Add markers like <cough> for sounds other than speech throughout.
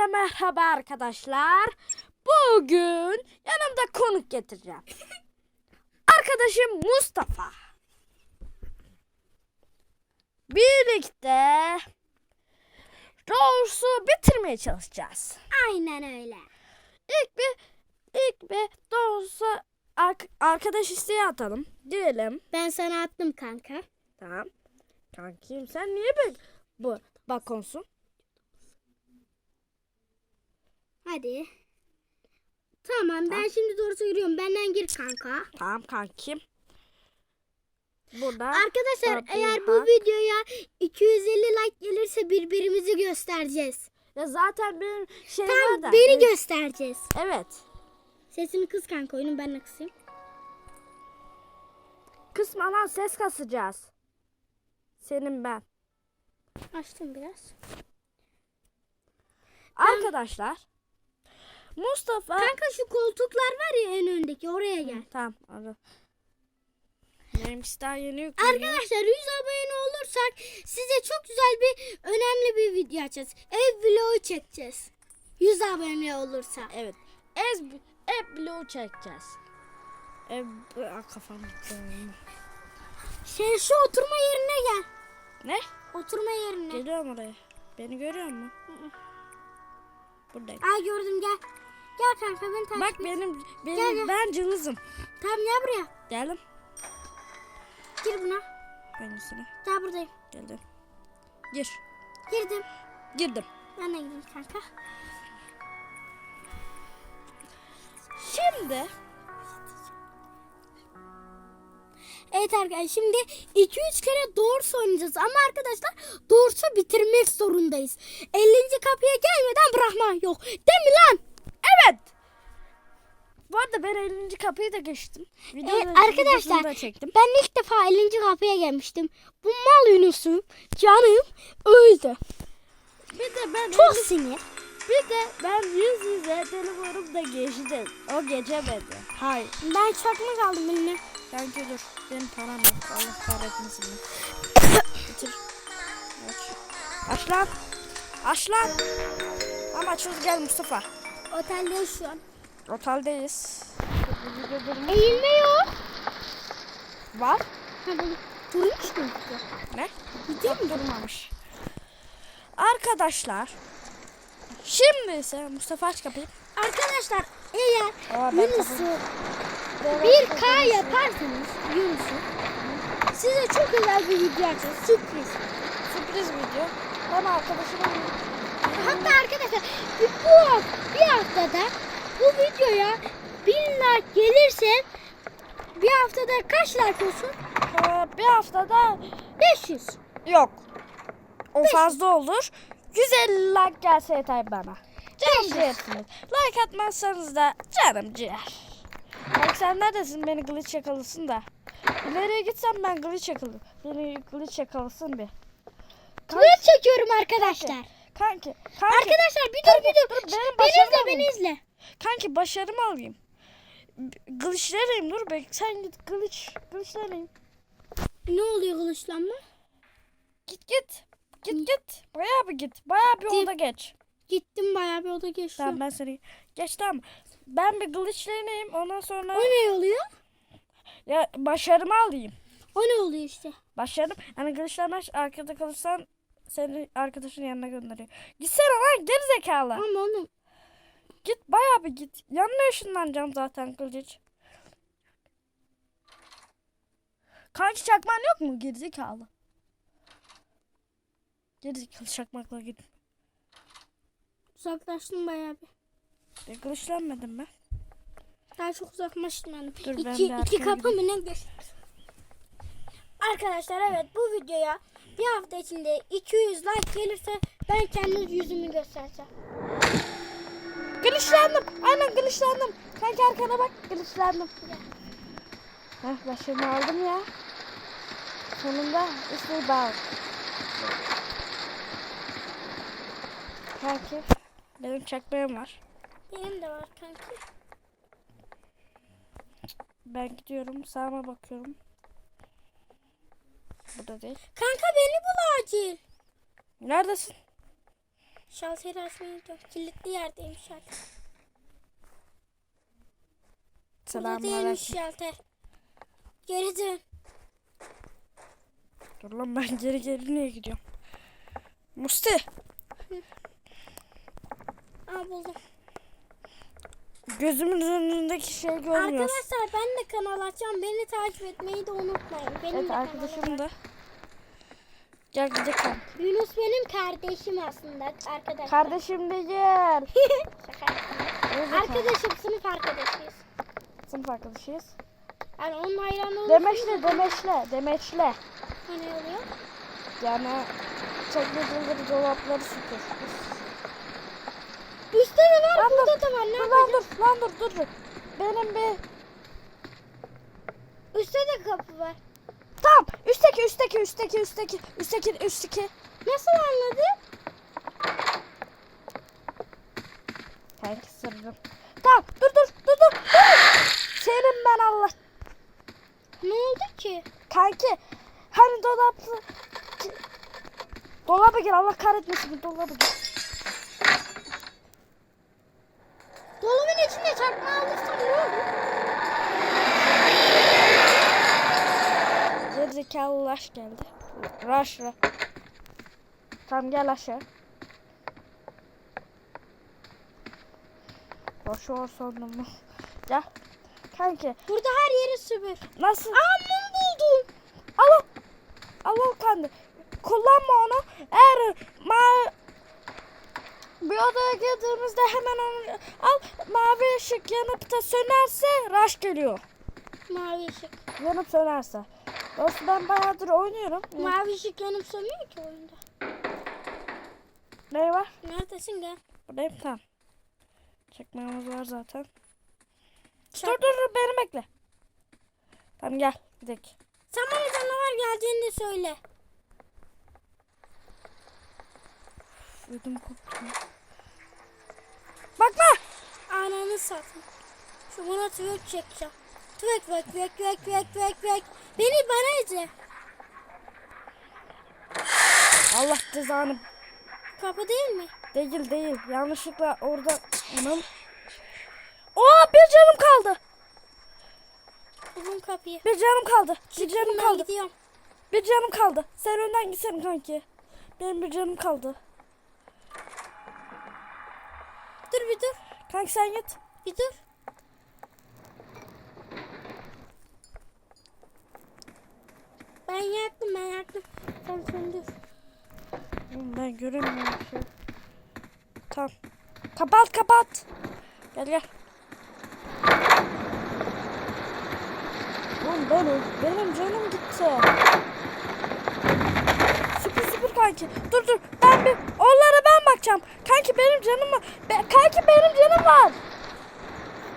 Hepinize merhaba arkadaşlar. Bugün yanımda konuk getireceğim. <laughs> Arkadaşım Mustafa. Birlikte Raws'u bitirmeye çalışacağız. Aynen öyle. İlk bir ilk bir ark- arkadaş isteği atalım. Diyelim. Ben sana attım kanka. Tamam. Kankim sen niye böyle bu balkonsun? Hadi. Tamam ben şimdi doğrusu yürüyorum. Benden gir kanka. Tamam kankim. Burada. Arkadaşlar Tabii, eğer ha. bu videoya 250 like gelirse birbirimizi göstereceğiz. Ya zaten benim şey var Tam da. beni Evet. göstereceğiz. Evet. Sesini kız kanka oyunun ben de kısayım. Kısmadan ses kasacağız. Senin ben. Açtım biraz. Arkadaşlar. Mustafa. Kanka şu koltuklar var ya en öndeki oraya gel. Tamam. Anladım. Benimkisi daha yeni yükleniyor. Arkadaşlar 100 abone olursak size çok güzel bir önemli bir video açacağız. Ev vlogu çekeceğiz. 100 abone olursa. Evet. Ez, ev bloğu çekeceğiz. Ev, Aa, kafam gitti. Şey şu oturma yerine gel. Ne? Oturma yerine. Geliyorum oraya. Beni görüyor musun? Buradayım. Aa gördüm gel. Gel kanka beni takip Bak et. benim, benim Gel, gel. ben cılızım. Tamam gel buraya. Geldim. Gir buna. Hangisine? Gel buradayım. Geldim. Gir. Girdim. Girdim. Ben de girdim kanka. Şimdi Evet arkadaşlar şimdi 2-3 kere doğrusu oynayacağız. Ama arkadaşlar doğrusu bitirmek zorundayız. 50. kapıya gelmeden bırakma yok. Değil mi lan? Bu arada ben 50. kapıyı da geçtim. Da- arkadaşlar da çektim. ben ilk defa 50. kapıya gelmiştim. Bu mal Yunus'um canım öldü. Bir de ben Çok sinir. bir de ben yüz yüze telefonumda geçtim. O geçemedi. Hayır. Ben çakmak aldım eline. Kanka dur. Benim param yok. Allah kahretmesin. Bitir. Aç. Aç lan. Aç lan. Ama açıldı gel Mustafa. Otelde şu an. Oteldeyiz. Eğilme yok. Var. Ha, durmuş mu? Ne? Gidiyor Yok durmamış. Arkadaşlar. Şimdi ise Mustafa aç kapıyı. Arkadaşlar eğer Aa, Yunus'u 1K yaparsanız Yunus'u size çok güzel bir video açacağız. Sürpriz. Sürpriz video. Ben arkadaşıma Hatta arkadaşlar bir- bu bir haftada bu videoya 1000 like gelirse bir haftada kaç like olsun? Ee, bir haftada 500. yok. O fazla olur. 150 like gelse yeter bana. Canım ciğersiniz. Like atmazsanız da canım ciğer. Bak sen neredesin beni glitch yakalısın da. İleriye gitsem ben glitch yakalı. Beni glitch yakalısın bir. Kılıç çekiyorum arkadaşlar. Kanki. Kanki. Arkadaşlar bir dur bir dur. dur, benim Beni izle beni izle. Kanki başarımı alayım. Glitch'lereyim dur be. Sen git glitch. Glitch'lereyim. Ne oluyor kılıçlanma? Git git. Git git. Bayağı bir git. Bayağı bir Gittim. oda geç. Gittim bayağı bir oda geçti. Tamam ben seni geç tamam. Ben bir glitch'lereyim ondan sonra O ne oluyor? ya başarımı alayım. O ne oluyor işte? Başarım. Yani glitch'lerden arkada kalırsan seni arkadaşın yanına gönderiyor. Gitsene lan geri zekalı. Ama oğlum Git bayağı bir git. Yanına ışınlanacağım zaten glitch. Kanki çakman yok mu gerizekalı? Gerizekalı çakmakla git. uzaklaştım bayağı bir. E, glitchlenmedim ben. Daha çok uzaklaştım. Dur, ben iki, de iki arkaya kapı mı ne geçti? Arkadaşlar evet bu videoya bir hafta içinde 200 like gelirse ben kendi yüzümü göstereceğim. Glitchlendim. Aynen glitchlendim. Kanki arkana bak glitchlendim. Heh başımı aldım ya. Sonunda işte bak. Kanki benim çakmağım var. Benim de var kanki. Ben gidiyorum sağıma bakıyorum. Burada değil. Kanka beni bul acil. Neredesin? Şalteri açmayı unuttum. Kilitli yerdeymiş şalter. Burada değilmiş Selamünaleyküm. şalter. Geri dön. Dur lan ben geri geri niye gidiyorum? Musti. Aa buldum. Gözümün önündeki şey görmüyoruz. Arkadaşlar ben de kanal açacağım. Beni takip etmeyi de unutmayın. Benim Evet de arkadaşım da. Gel gidelim. Yunus benim kardeşim aslında arkadaşlar. Kardeşim değil. <laughs> Şaka. Arkadaş. Arkadaşım sınıf arkadaşıyız. Sınıf arkadaşıyız. Yani onun hayranı olursanız Demeçle demeçle demeçle. o ne oluyor? Yani çekmeceleri dolapları sıkır. Üstte de var Lan burada dur. da var. Ne Dur lan dur lan dur. dur. Benim bir Üstte de kapı var. Tamam. Üstteki üstteki üstteki üstteki üstteki üstteki. Nasıl anladın? Kanki sırrım. Tamam dur dur dur dur. dur. Senin ben Allah. Ne oldu ki? Kanki hani dolaplı. Dolaba gir Allah kahretmesin dolaba gir. Dolabın içinde çakma alırsam ne olur? Gerizekalı Rush geldi. Rush Rush. Tamam gel aşağı. Boş ver sandım mı? Gel. Kanki Burada her yeri süpür. nasıl? Aa mum buldum. Al al. Al al kendi. Kullanma onu. Eğer ma bir odaya girdiğimizde hemen onu al. Mavi ışık yanıp da sönerse rush geliyor. Mavi ışık. Yanıp sönerse. Dolayısıyla ben bayağıdır oynuyorum. Mavi ışık yanıp sönmüyor ki oyunda. Ne var? Neredesin gel. Buradayım tamam. Çekmemiz var zaten. Çak- Dur dur dur beni bekle. Tamam gel gidelim. Sen bana canavar geldiğinde söyle. Ödüm koptu. Bakma. Ananı satın. Şu buna tüvek çekeceğim. Tüvek vek vek vek vek vek vek. Beni bana izle. Allah cezanı. Kapı değil mi? Değil değil. Yanlışlıkla orada onun. Oo bir canım kaldı. Uzun kapıyı. Bir canım kaldı. Bir canım Ben kaldı. gidiyorum. Bir canım kaldı. Sen önden gitsene kanki. Benim bir canım kaldı. Dur bir dur. Kanki sen git. Bir dur. Ben yaktım ben yaktım. Sen söndür. Ben göremiyorum bir şey. Tamam. Kapat kapat. Gel gel. Oğlum benim, benim canım gitti. Sıfır sıfır kanki. Dur dur. Ben bir onlara ben bakacağım. Kanki benim canım var. Be, kanki benim canım var.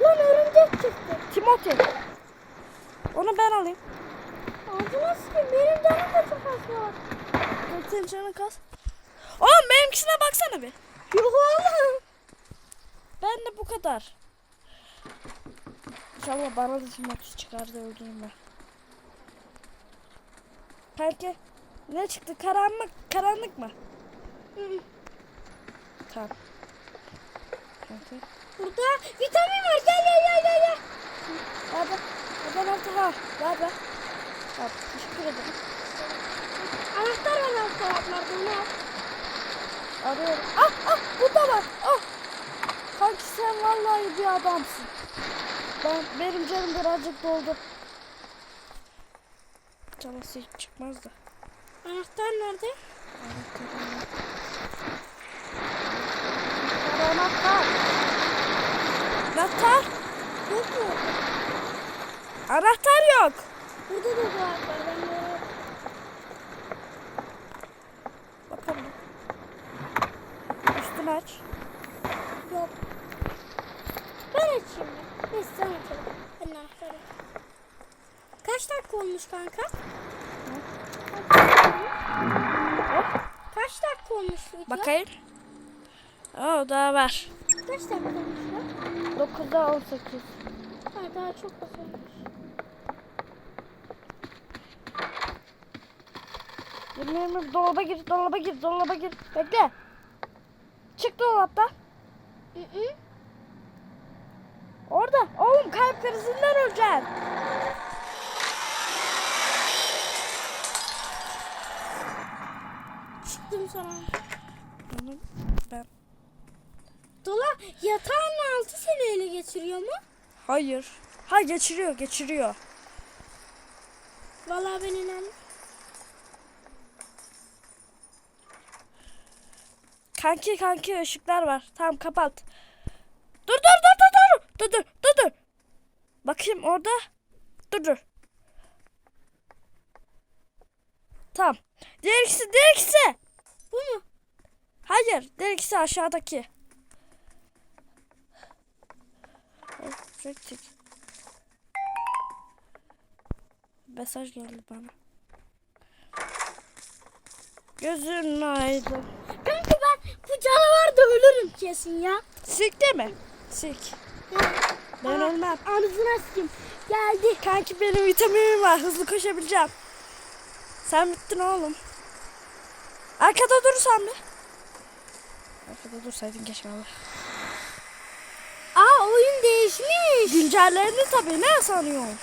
Lan örümcek çıktı. Timothy. Onu ben alayım. Ağzına sıkayım. Benim canım da çok az var. Dur, Senin canın kas. Oğlum benimkisine baksana bir. Yok oğlum. Ben de bu kadar. İnşallah bana da Timothy çıkar da öldüreyim ben. Kanki ne çıktı? Karanlık, karanlık mı? Hı. Tamam. Kanki. Burada vitamin var. Gel gel gel gel. gel. Ver be. Ver ver ha. Tamam. Teşekkür ederim. Anahtar var. Onu al. Arıyorum. Ah ah burada var. Ah. Kanki sen vallahi bir adamsın. Ben benim canım birazcık doldu. Canısı hiç çıkmaz da. Anahtar nerede? Anahtar. Anahtar. Yok mu? Anahtar yok. Burada da var. Ben de Bakalım. Üstünü aç. yok. Ben açayım mı? Neyse sen açalım. Ben anahtarı. Kaç dakika olmuş kanka? Kaç dakika olmuş video? Bakayım. Oo daha var. Kaç dakika olmuş lan? 9'da 18. Ha, daha çok az 20 20 dolaba gir, dolaba gir, dolaba gir. Bekle. Çık dolaptan. Hı hı. Orada. Oğlum kalp krizinden öleceksin. Çıktım sonra. Bunu ben... Dola yatağın altı seni ele geçiriyor mu? Hayır. Ha geçiriyor geçiriyor. Vallahi ben inandım. Kanki kanki ışıklar var. Tamam kapat. Dur dur dur dur dur. Dur dur dur dur. Bakayım orada. Dur dur. Tamam. Diğer ikisi diğer ikisi. Bu mu? Hayır diğer ikisi aşağıdaki. Mesaj geldi bana. Gözün aydın. Kanka bu canavar da ölürüm kesin ya. Sik de mi? Sik. Ben Aa, ölmem. Anasını sikeyim. Geldi. Kanki benim vitaminim var. Hızlı koşabileceğim. Sen bittin oğlum. Arkada durursan bir. Arkada dursaydın keşke ama. Aa oyun değişmiş. Güncellerini tabii ne sanıyorsun?